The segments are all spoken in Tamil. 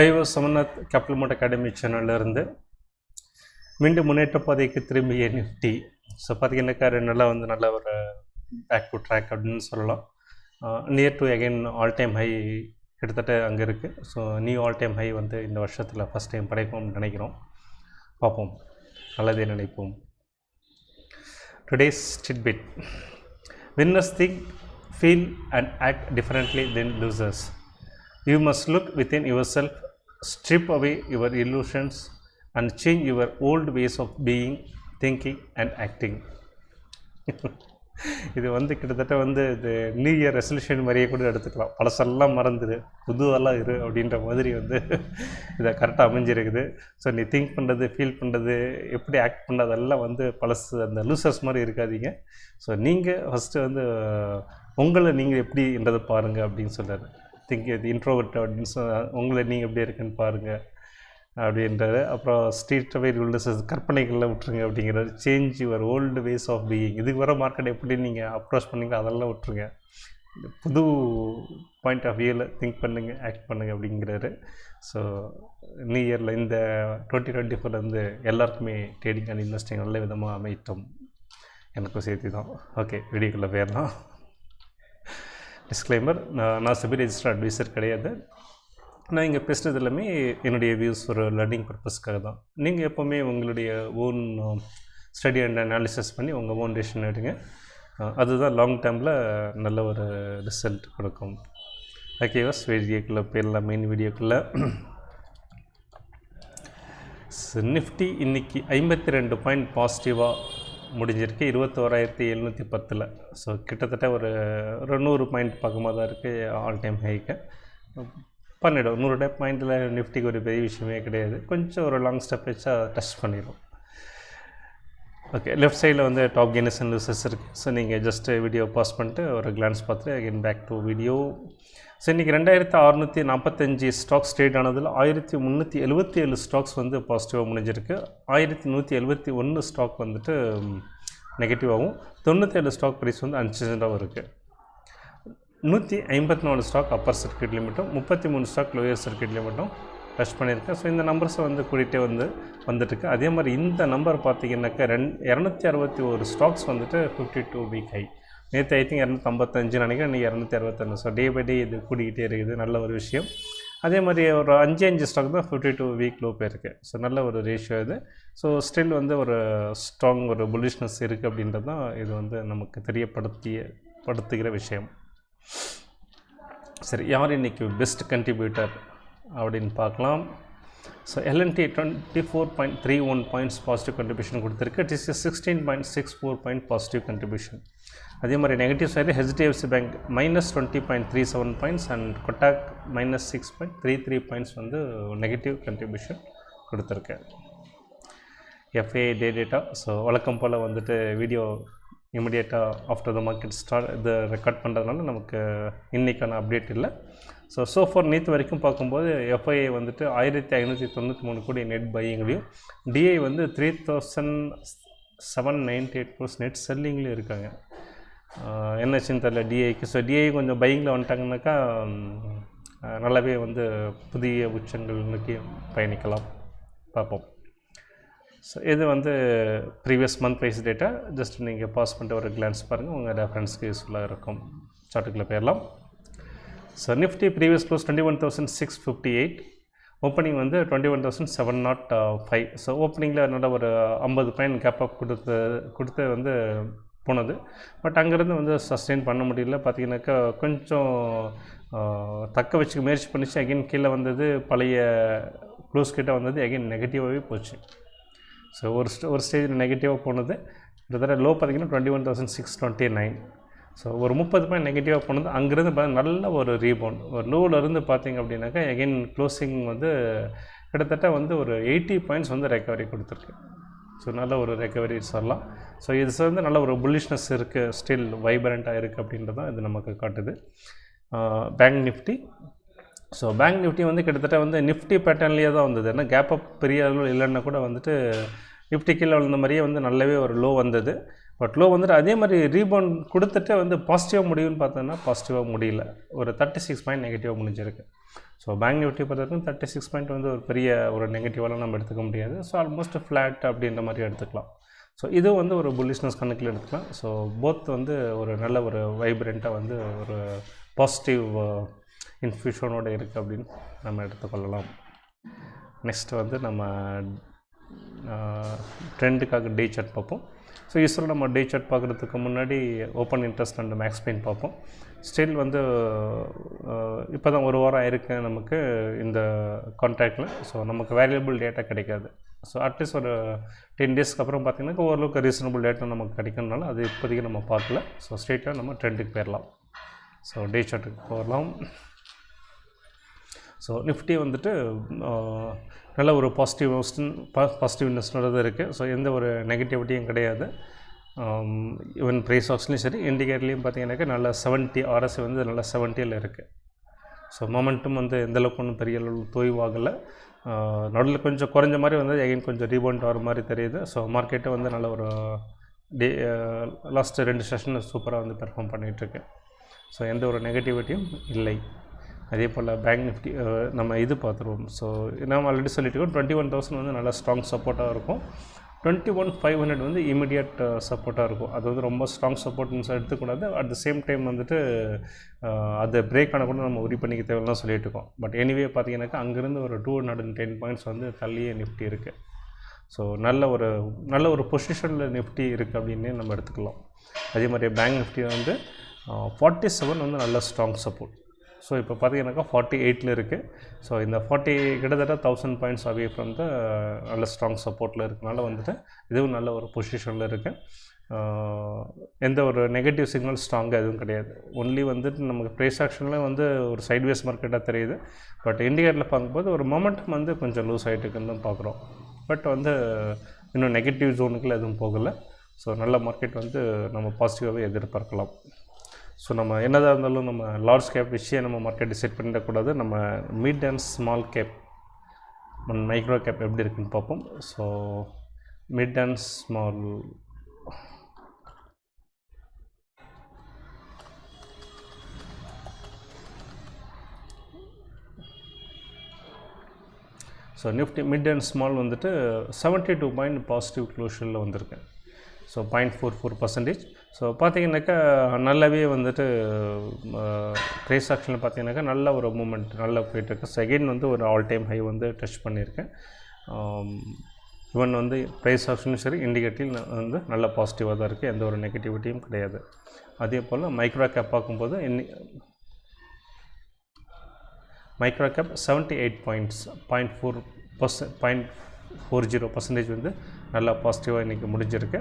ஐவோ சமநாத் கேபிட்டல் மோட் அகாடமி சேனல்லேருந்து மீண்டும் முன்னேற்ற பாதைக்கு திரும்பிய நிஃப்டி ஸோ பார்த்தீங்கன்னாக்கா ரெண்டு நாளாக வந்து நல்ல ஒரு பேக் டு ட்ராக் அப்படின்னு சொல்லலாம். Near to again all time high கிட்டத்தட்ட அங்கே இருக்குது so new all time high வந்து இந்த வருஷத்தில் ஃபஸ்ட் டைம் படைப்போம்னு நினைக்கிறோம். பார்ப்போம். நல்லதே நினைப்போம். Today's tidbit. Winners think feel and act differently than losers. You must look yourself strip away your illusions and change your old ways of being thinking and acting. இது வந்து கிட்டத்தட்ட வந்து இது நியூ இயர் ரெசல்யூஷன் மாதிரியே கூட எடுத்துக்கலாம். பழசெல்லாம் மறந்துடு புதுவெல்லாம் இரு அப்படின்ற மாதிரி வந்து இதை கரெக்டாக அமைஞ்சிருக்குது. ஸோ நீ திங்க் பண்ணுறது ஃபீல் பண்ணுறது எப்படி ஆக்ட் பண்ணுறதெல்லாம் வந்து பழசு அந்த லூசர்ஸ் மாதிரி இருக்காதீங்க. ஸோ நீங்கள் ஃபஸ்ட்டு வந்து உங்களை நீங்கள் எப்படின்றதை பாருங்கள் அப்படின்னு சொல்கிறாரு திங்க் இது இன்ட்ரோவர்ட் அப்படின்னு உங்களை நீங்கள் எப்படி இருக்குன்னு பாருங்கள் அப்படின்றது அப்புறம் ஸ்ட்ரீட் அவே ரூல்ஸ் கற்பனைகளில் விட்டுருங்க அப்படிங்கிறது change your old ways of being இதுக்கு வர மார்க்கெட் எப்படி நீங்கள் அப்ரோச் பண்ணீங்களோ அதெல்லாம் விட்டுருங்க. இந்த புது பாயிண்ட் ஆஃப் வியூவில் திங்க் பண்ணுங்கள் ஆக்ட் பண்ணுங்கள் அப்படிங்கிறாரு. ஸோ நியூ இயரில் இந்த டுவெண்ட்டி டுவெண்ட்டி ஃபோர்லேருந்து எல்லாருக்குமே ட்ரேடிங் அண்ட் இன்வெஸ்டிங் நல்ல விதமாக அமைத்தோம் எனக்கும் சேர்த்து தான் ஓகே வீடியோக்குள்ளே போயிடலாம். டிஸ்க்ளைமர் நான் செபி ரெஜிஸ்டர் அட்வைசர் கிடையாது. நான் இங்கே பேசுகிறது எல்லாமே என்னுடைய வியூஸ் ஒரு லேர்னிங் பர்பஸ்க்காக தான். நீங்கள் எப்போவுமே உங்களுடைய ஓன் ஸ்டடி அண்ட் அனாலிசிஸ் பண்ணி உங்கள் ஓன் டெசிஷன் எடுங்க அதுதான் லாங் டேர்மில் நல்ல ஒரு ரிசல்ட் கொடுக்கும். ஓகேவா வீடியோக்குள்ளே போயிடலாம். மெயின் வீடியோக்குள்ளே. நிஃப்டி இன்னைக்கு ஐம்பத்தி ரெண்டு பாயிண்ட் பாசிட்டிவாக முடிஞ்சிருக்கு. இருபத்தோராயிரத்தி எழுநூற்றி பத்தில். ஸோ கிட்டத்தட்ட ஒரு ஒரு நூறு பாயிண்ட் பக்கமாக தான் இருக்குது ஆல் டைம் ஹைக்கு பண்ணிடும் நூறு டே பாயிண்டில் நிஃப்டிக்கு ஒரு பெரிய விஷயமே கிடையாது. கொஞ்சம் ஒரு லாங் ஸ்டெப் வச்சா டச் பண்ணிடும் ஓகே லெஃப்ட் சைடில் வந்து டாப் கெயினஸ் அண்ட் லூசஸ் இருக்குது ஸோ நீங்கள் ஜஸ்ட்டு வீடியோ பாஸ் பண்ணிட்டு ஒரு கிளான்ஸ் பார்த்துட்டு again back to video so இன்றைக்கி ரெண்டாயிரத்து அறநூற்றி நாற்பத்தஞ்சு ஸ்டாக்ஸ் ட்ரேட் ஆனதில் ஆயிரத்தி முந்நூற்றி எழுபத்தி ஏழு ஸ்டாக்ஸ் வந்து பாசிட்டிவாக முடிஞ்சிருக்கு. ஆயிரத்தி நூற்றி எழுபத்தி ஒன்று ஸ்டாக் வந்துட்டு நெகட்டிவாகவும் தொண்ணூற்றேழு ஸ்டாக் ப்ரைஸ் வந்து அன்சேஞ்சாகவும் இருக்குது நூற்றி ஐம்பத்தி நாலு ஸ்டாக் அப்பர் சர்க்கியூட்லேயும் லிமிட்டும் முப்பத்தி மூணு ஸ்டாக் லோயர் சர்க்கியூட்லேயும் மட்டும் டச் பண்ணியிருக்கேன். ஸோ இந்த நம்பர்ஸை வந்து கூட்டிகிட்டே வந்து வந்துட்டுருக்கு. அதே மாதிரி இந்த நம்பர் பார்த்தீங்கன்னாக்கா ரெண் இரநூத்தி அறுபத்தி ஒரு ஸ்டாக்ஸ் வந்துட்டு ஃபிஃப்டி டூ வீக் ஹை நேற்று ஐ திங்க் இரநூத்தம்பத்தஞ்சு நினைக்கிறேன் இன்றைக்கி இரநூத்தி அறுபத்தொன்று ஸோ டே பை டே இது கூடிக்கிட்டே இருக்குது. நல்ல ஒரு விஷயம். அதே மாதிரி ஒரு அஞ்சு அஞ்சு ஸ்டாக் தான் ஃபிஃப்டி டூ வீக் லோ போயிருக்கு. ஸோ நல்ல ஒரு ரேஷியோ இது. ஸோ ஸ்டில் வந்து ஒரு ஸ்ட்ராங் ஒரு புலிஷ்னஸ் இருக்குது அப்படின்றது தான் இது வந்து நமக்கு தெரியப்படுத்திய படுத்துகிற விஷயம். சரி யார் இன்றைக்கி பெஸ்ட் கண்ட்ரிபியூட்டர் அப்படின்னு பார்க்கலாம். So L and T twenty four point three one points positive contribution கொடுத்துருக்கு. TC sixteen point six four point positive contribution அதே மாதிரி negative side HDFC bank minus twenty point three seven points and Kotak minus six point three three points வந்து நெகட்டிவ் கண்ட்ரிபியூஷன் கொடுத்துருக்கேன் எஃப்ஏ டே டேட்டா ஸோ வழக்கம் போல் வந்துட்டு வீடியோ இமிடியேட்டாக ஆஃப்டர் த மார்க்கெட் ஸ்டார்ட் இது ரெக்கார்ட் பண்ணுறதுனால நமக்கு இன்றைக்கான அப்டேட் இல்லை. ஸோ சோஃபார் நேற்று வரைக்கும் பார்க்கும்போது எஃப்ஐஏ வந்துட்டு ஆயிரத்தி ஐநூற்றி தொண்ணூற்றி மூணு கோடி நெட் பையிங்லேயும் டிஐ வந்து three thousand seven ninety eight crores net செல்லிங்லேயும் இருக்காங்க. என்னாச்சுன்னு தெரில டிஐக்கு ஸோ டிஐ கொஞ்சம் பையிங்கில் வந்துட்டாங்கனாக்கா நல்லாவே வந்து புதிய உச்சங்கள் நோக்கி பயணிக்கலாம். பார்ப்போம். ஸோ இது வந்து previous month price data just நீங்கள் பாஸ் பண்ணிட்டு ஒரு கிளான்ஸ் பாருங்கள் உங்கள் ரெஃபரன்ஸ்க்கு யூஸ்ஃபுல்லாக இருக்கும். சார்ட்டுக்குள்ளே போயிடலாம். So Nifty previous close twenty one thousand six fifty eight opening வந்து twenty one thousand seven not five so ஓப்பனிங்கில் நல்ல ஒரு ஐம்பது பாயிண்ட் கேப் அப் கொடுத்து கொடுத்து வந்து போனது. பட் அங்கேருந்து வந்து சஸ்டெயின் பண்ண முடியல. பார்த்தீங்கன்னாக்கா கொஞ்சம் தக்க வச்சுக்க முயற்சி பண்ணிச்சு. அகைன் கீழே வந்தது பழைய க்ளோஸ் கிட்டே வந்தது அகைன் நெகட்டிவாகவே போச்சு. ஸோ ஒரு ஸ்ட ஒரு ஸ்டேஜில் நெகட்டிவாக போனது. கிட்டத்தட்ட லோ பார்த்தீங்கன்னா twenty one thousand six twenty nine so ஒரு முப்பது பாயிண்ட் நெகட்டிவாக போனது. அங்கேருந்து பார்த்தீங்கன்னா நல்ல ஒரு ரீபவுண்ட் ஒரு லோவிலேருந்து பார்த்தீங்க அப்படின்னாக்கா எகைன் க்ளோசிங் வந்து கிட்டத்தட்ட வந்து ஒரு எயிட்டி பாயிண்ட்ஸ் வந்து ரெக்கவரி கொடுத்துருக்கு. ஸோ நல்ல ஒரு ரெக்கவரி சொல்லலாம். ஸோ இது வந்து நல்ல ஒரு புல்லிஷ்னஸ் இருக்குது ஸ்டில் வைப்ரண்ட்டாக இருக்குது அப்படின்றது தான் இது நமக்கு காட்டுது. Bank Nifty so bank Nifty வந்து கிட்டத்தட்ட வந்து நிஃப்டி பேட்டர்ன்லேயே தான் வந்தது. ஏன்னா கேப் அப் பெரிய அளவில் இல்லைன்னா கூட வந்துட்டு நிஃப்டி கீழே விழுந்த மாதிரியே வந்து நல்லாவே ஒரு லோ வந்தது. பட் லோ வந்துட்டு அதே மாதிரி ரீபவுண்ட் கொடுத்துட்டு வந்து பாசிட்டிவாக முடியும்னு பார்த்தோன்னா பாசிட்டிவாக முடியல. ஒரு தேர்ட்டி சிக்ஸ் பாயிண்ட் நெகட்டிவாக முடிஞ்சிருக்கு. ஸோ பேங்க் நிஃப்டி பொறுத்தவரைக்கும் தேர்ட்டி சிக்ஸ் பாயிண்ட் வந்து ஒரு பெரிய ஒரு நெகட்டிவாலாம் நம்ம எடுத்துக்க முடியாது. ஸோ ஆல்மோஸ்ட் ஃப்ளாட் அப்படின்ற மாதிரி எடுத்துக்கலாம். ஸோ இது வந்து ஒரு புல்லிஷ்னஸ் கணக்கில் எடுத்துக்கலாம். ஸோ போத் வந்து ஒரு நல்ல ஒரு வைப்ரண்ட்டாக வந்து ஒரு பாசிட்டிவ் இன்ஃபியூஷனோடு இருக்குது அப்படின்னு நம்ம எடுத்துக்கொள்ளலாம். நெக்ஸ்ட் வந்து நம்ம ட்ரெண்டுக்காக டே சார்ட் பார்ப்போம். ஸோ யூஸ்வலாக நம்ம டே சார்ட் பார்க்குறதுக்கு முன்னாடி open interest and max pain பார்ப்போம். ஸ்டில் வந்து இப்போ தான் ஒரு வாரம் ஆயிருக்கு நமக்கு இந்த கான்ட்ராக்டில் ஸோ நமக்கு வேல்யூபிள் டேட்டா கிடைக்காது. ஸோ அட்லீஸ்ட் ஒரு டென் டேஸ்க்கு அப்புறம் பார்த்திங்கன்னா ஓரளவுக்கு ரீசனபிள் டேட்டா நமக்கு கிடைக்கணுனால அது இப்போதைக்கு நம்ம பார்க்கல. ஸோ ஸ்ட்ரெயிட்டாக நம்ம ட்ரெண்டுக்கு போயிடலாம். ஸோ டே சார்ட்டுக்கு போகலாம். ஸோ நிஃப்டி வந்துட்டு நல்ல ஒரு பாசிட்டிவ் பாசிட்டிவ்னஸ்னோட இருக்குது ஸோ எந்த ஒரு நெகட்டிவிட்டியும் கிடையாது. ஈவன் ப்ரைஸ் ஆக்ஸ்லேயும் சரி இண்டிகேட்டர்லேயும் பார்த்தீங்கன்னாக்கா நல்ல செவன்ட்டி ஆர்எஸ் வந்து நல்ல செவன்ட்டியில் இருக்குது ஸோ மொமெண்ட்டும் வந்து எந்தளவுக்கு ஒன்றும் பெரிய அளவு தொய்வாகலை. நடுவில் கொஞ்சம் குறைஞ்ச மாதிரி வந்து எகைன் கொஞ்சம் ரீபவுண்ட் ஆகிற மாதிரி தெரியுது. ஸோ மார்க்கெட்டை வந்து நல்ல ஒரு டே லாஸ்ட்டு ரெண்டு செஷன் சூப்பராக வந்து பெர்ஃபார்ம் பண்ணிகிட்ருக்கு ஸோ எந்த ஒரு நெகட்டிவிட்டியும் இல்லை. அதே போல் பேங்க் நிஃப்டி நம்ம இது பார்த்துருவோம். ஸோ நம்ம ஆல்ரெடி சொல்லிட்டு டுவெண்ட்டி ஒன் தௌசண்ட் வந்து நல்லா ஸ்ட்ராங் சப்போர்ட்டாக இருக்கும். டுவெண்ட்டி ஒன் ஃபைவ் ஹண்ட்ரட் வந்து இமீடியட் சப்போர்ட்டாக இருக்கும். அது வந்து ரொம்ப ஸ்ட்ராங் சப்போர்ட்னு எடுத்துக்கூடாது. அட் த சேம் டைம் வந்துட்டு அதை அது பிரேக் பண்ண கூட நம்ம உரி பண்ணிக்க தேவையில்லாம் சொல்லிட்டு இருக்கோம். பட் எனிவே பார்த்தீங்கன்னாக்கா அங்கேருந்து ஒரு two hundred and ten points வந்து தள்ளியே நிஃப்டி இருக்குது ஸோ நல்ல ஒரு நல்ல ஒரு பொசிஷனில் நிஃப்டி இருக்குது அப்படின்னே நம்ம எடுத்துக்கலாம். அதே மாதிரி பேங்க் நிஃப்டி வந்து ஃபார்ட்டி செவன் வந்து நல்ல ஸ்ட்ராங் சப்போர்ட் ஸோ இப்போ பார்த்தீங்கன்னாக்கா ஃபார்ட்டி எயிட்டில் இருக்குது ஸோ இந்த ஃபார்ட்டி கிட்டத்தட்ட thousand points away from the நல்ல ஸ்ட்ராங் சப்போர்ட்டில் இருக்கனால வந்துட்டு இதுவும் நல்ல ஒரு பொசிஷனில் இருக்குது uh, எந்த ஒரு நெகட்டிவ் சிக்னல் ஸ்ட்ராங்காக எதுவும் கிடையாது. ஒன்லி வந்துட்டு நமக்கு ப்ரைஸ் ஆக்ஷனில் வந்து ஒரு சைட்வேஸ் மார்க்கெட்டாக தெரியுது. பட் இண்டிகேட்டரில் பார்க்கும்போது ஒரு மொமெண்டம் வந்து கொஞ்சம் லூஸ் ஆகிட்டு இருக்குன்னு தான் பார்க்குறோம். பட் வந்து இன்னும் நெகட்டிவ் ஜோனுக்குள்ளே எதுவும் போகலை. ஸோ நல்ல மார்க்கெட் வந்து நம்ம பாசிட்டிவாகவே எதிர்பார்க்கலாம். ஸோ நம்ம என்னதாக இருந்தாலும் நம்ம லார்ஜ் கேப் விஷயம் நம்ம மார்க்கெட் டிசைட் பண்ணிடக்கூடாது. நம்ம mid and small cap micro cap எப்படி இருக்குன்னு பார்ப்போம். So mid and small so Nifty mid and small வந்துட்டு செவன்ட்டி டூ பாயிண்ட் பாசிட்டிவ் க்ளோஷரில் வந்திருக்கேன் so point four four percentage so பார்த்தீங்கன்னாக்கா நல்லாவே வந்துட்டு ப்ரைஸ் ஆக்ஷனில் பார்த்தீங்கன்னாக்கா நல்ல ஒரு மூமெண்ட் நல்லா போயிட்டுருக்கு. செகண்ட் வந்து ஒரு ஆல் டைம் ஹை வந்து டச் பண்ணியிருக்கேன். ஈவன் வந்து ப்ரைஸ் ஆக்ஷனும் சரி இண்டிகேட்டிவ் வந்து நல்ல பாசிட்டிவாக தான் இருக்குது எந்த ஒரு நெகட்டிவிட்டியும் கிடையாது. அதே போல் மைக்ரோ கேப் பார்க்கும்போது இன்னி micro cap seventy eight points point four percent point four zero percentage வந்து நல்லா பாசிட்டிவாக இன்றைக்கி முடிஞ்சிருக்கு.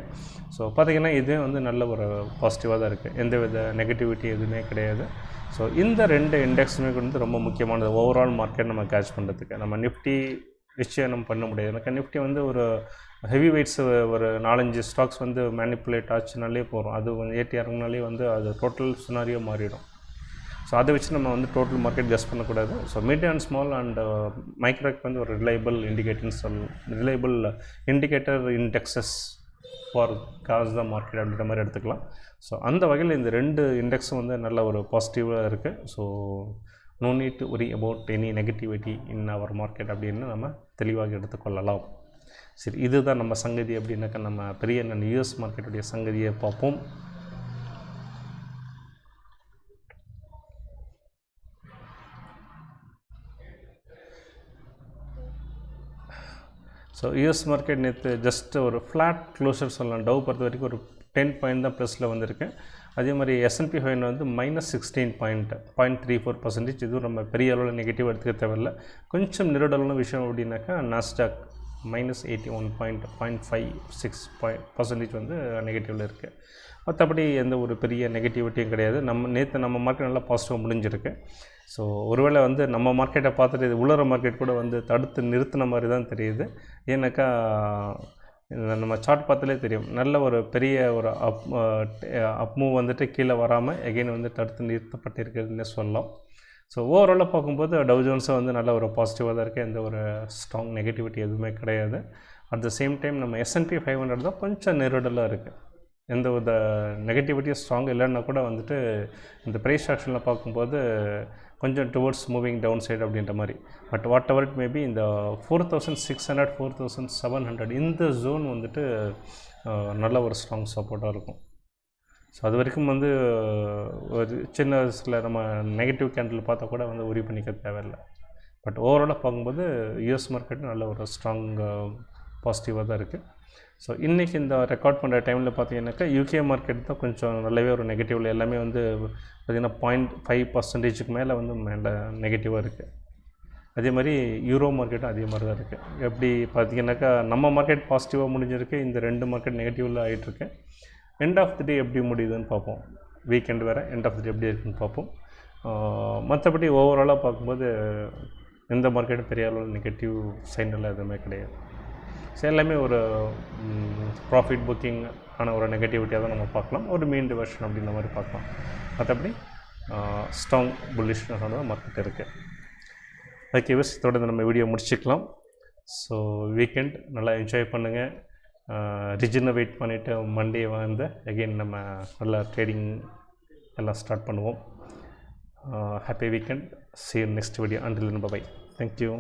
ஸோ பார்த்திங்கன்னா இதே வந்து நல்ல ஒரு பாசிட்டிவாக தான் இருக்குது எந்த வித நெகட்டிவிட்டி எதுவுமே கிடையாது. ஸோ இந்த ரெண்டு இண்டெக்ஸுமே வந்து ரொம்ப முக்கியமானது. ஓவரால் மார்க்கெட் நம்ம கேட்ச் பண்ணுறதுக்கு நம்ம நிஃப்டி விஷயம் நம்ம பண்ண முடியாது. எனக்கு நிஃப்டி வந்து ஒரு ஹெவி வெயிட்ஸ் ஒரு நாலஞ்சு ஸ்டாக்ஸ் வந்து மேனிப்புலேட் ஆச்சுனாலே போகிறோம் அது கொஞ்சம் ஏற்றி இறங்கினாலே வந்து அது டோட்டல் சுனாரியோ மாறிடும். ஸோ அதை வச்சு நம்ம வந்து டோட்டல் மார்க்கெட் கெஸ் பண்ணக்கூடாது. So mid and small and மைக்ரோக் வந்து ஒரு ரிலையபிள் இண்டிகேட்டர்னு சொல் reliable indicator indexes for cause the market அப்படின்ற மாதிரி எடுத்துக்கலாம். ஸோ அந்த வகையில் இந்த ரெண்டு இண்டெக்ஸும் வந்து நல்ல ஒரு பாசிட்டிவாக இருக்குது so no need to worry about any negativity in our market அப்படின்னு நம்ம தெளிவாக எடுத்துக்கொள்ளலாம். சரி இதுதான் நம்ம சங்கதி அப்படின்னாக்கா நம்ம பெரிய நான் யூஎஸ் மார்க்கெட்டுடைய சங்கதியை பார்ப்போம். ஸோ யூஎஸ் மார்க்கெட் நேற்று ஜஸ்ட் ஒரு ஃப்ளாட் க்ளோசர் சொல்லலாம். டவ் பொறுத்த வரைக்கும் ஒரு டென் பாயிண்ட் தான் ப்ளஸில் வந்திருக்கு. அதே மாதிரி எஸ்என்பி ஃபைன் வந்து minus sixteen point point three four percentage இதுவும் நம்ம பெரிய அளவில் நெகட்டிவ் எடுத்துக்க தேவையில்ல. கொஞ்சம் நிருடலான விஷயம் அப்படின்னாக்கா Nasdaq minus eighty one point point five six point percentage வந்து நெகட்டிவில் இருக்குது மற்றபடி எந்த ஒரு பெரிய நெகட்டிவிட்டியும் கிடையாது. நம்ம நேற்று நம்ம மார்க்கெட் நல்லா பாசிட்டிவாக முடிஞ்சிருக்கு. ஸோ ஒருவேளை வந்து நம்ம மார்க்கெட்டை பார்த்துட்டு இது உலர மார்க்கெட் கூட வந்து தடுத்து நிறுத்தின மாதிரி தான் தெரியுது. ஏன்னாக்கா நம்ம சார்ட் பார்த்தாலே தெரியும். நல்ல ஒரு பெரிய ஒரு அப் அப் மூவ் வந்துட்டு கீழே வராமல் எகைன் வந்து தடுத்து நிறுத்தப்பட்டிருக்குதுன்னு சொல்லலாம். ஸோ ஓவராலாக பார்க்கும்போது டவு ஜோன்ஸும் வந்து நல்ல ஒரு பாசிட்டிவாக தான் இருக்குது எந்த ஒரு ஸ்ட்ராங் நெகட்டிவிட்டி எதுவுமே கிடையாது. அட் த சேம் டைம் நம்ம எஸ்என்பி ஃபைவ் ஹண்ட்ரட் தான் கொஞ்சம் நெருடலாக இருக்குது எந்த வித நெகட்டிவிட்டியும் ஸ்ட்ராங் இல்லைன்னா கூட வந்துட்டு இந்த ப்ரைஸ் ஆக்ஷனில் பார்க்கும்போது கொஞ்சம் டுவர்ட்ஸ் மூவிங் டவுன் சைடு அப்படின்ற மாதிரி. But whatever it maybe இந்த four thousand six hundred four thousand seven hundred இந்த ஜோன் வந்துட்டு நல்ல ஒரு ஸ்ட்ராங் சப்போர்ட்டாக இருக்கும். ஸோ அது வரைக்கும் வந்து ஒரு சின்ன சில நம்ம நெகட்டிவ் கேண்டில் பார்த்தா கூட வந்து உரி பண்ணிக்க தேவையில்லை. பட் ஓவராலாக பார்க்கும்போது யூஎஸ் மார்க்கெட் நல்ல ஒரு ஸ்ட்ராங் பாசிட்டிவாக தான் இருக்குது ஸோ இன்றைக்கி இந்த ரெக்கார்ட் பண்ணுற டைமில் பார்த்தீங்கன்னாக்கா யூகே மார்க்கெட் தான் கொஞ்சம் நல்லாவே ஒரு நெகட்டிவில் எல்லாமே வந்து பார்த்திங்கன்னா பாயிண்ட் ஃபைவ் பர்சன்டேஜுக்கு மேலே வந்து மேலே நெகட்டிவாக இருக்குது அதே மாதிரி யூரோ மார்க்கெட்டும் அதே மாதிரி தான் இருக்குது எப்படி பார்த்தீங்கன்னாக்கா நம்ம மார்க்கெட் பாசிட்டிவாக முடிஞ்சிருக்கு இந்த ரெண்டு மார்க்கெட் நெகட்டிவில் ஆகிட்டுருக்கு எண்ட் ஆஃப் தி டே எப்படி முடியுதுன்னு பார்ப்போம். வீக்கெண்ட் வேறு எண்ட் ஆஃப் தி டே எப்படி இருக்குன்னு பார்ப்போம். மற்றபடி ஓவராலாக பார்க்கும்போது எந்த மார்க்கெட்டும் பெரிய அளவில் நெகட்டிவ் சைனெல்லாம் எதுவுமே கிடையாது. எல்லாமே ஒரு ப்ராஃபிட் புக்கிங் ஆன ஒரு நெகட்டிவிட்டியாக தான் நம்ம பார்க்கலாம். ஒரு மீன் டிவர்ஷன் அப்படின்ற மாதிரி பார்க்கலாம். மற்றபடி ஸ்ட்ராங் புல்லிஷ்னஸான தான் மார்க்கெட் இருக்குது ஓகே விஸ் இதோட நம்ம வீடியோ முடிச்சுக்கலாம். ஸோ வீக்கெண்ட் நல்லா என்ஜாய் பண்ணுங்கள் ரிஜினை வெயிட் பண்ணிவிட்டு மண்டே வந்து அகெயின் நம்ம நல்லா ட்ரேடிங் எல்லாம் ஸ்டார்ட் பண்ணுவோம். Happy weekend see next video until bye thank you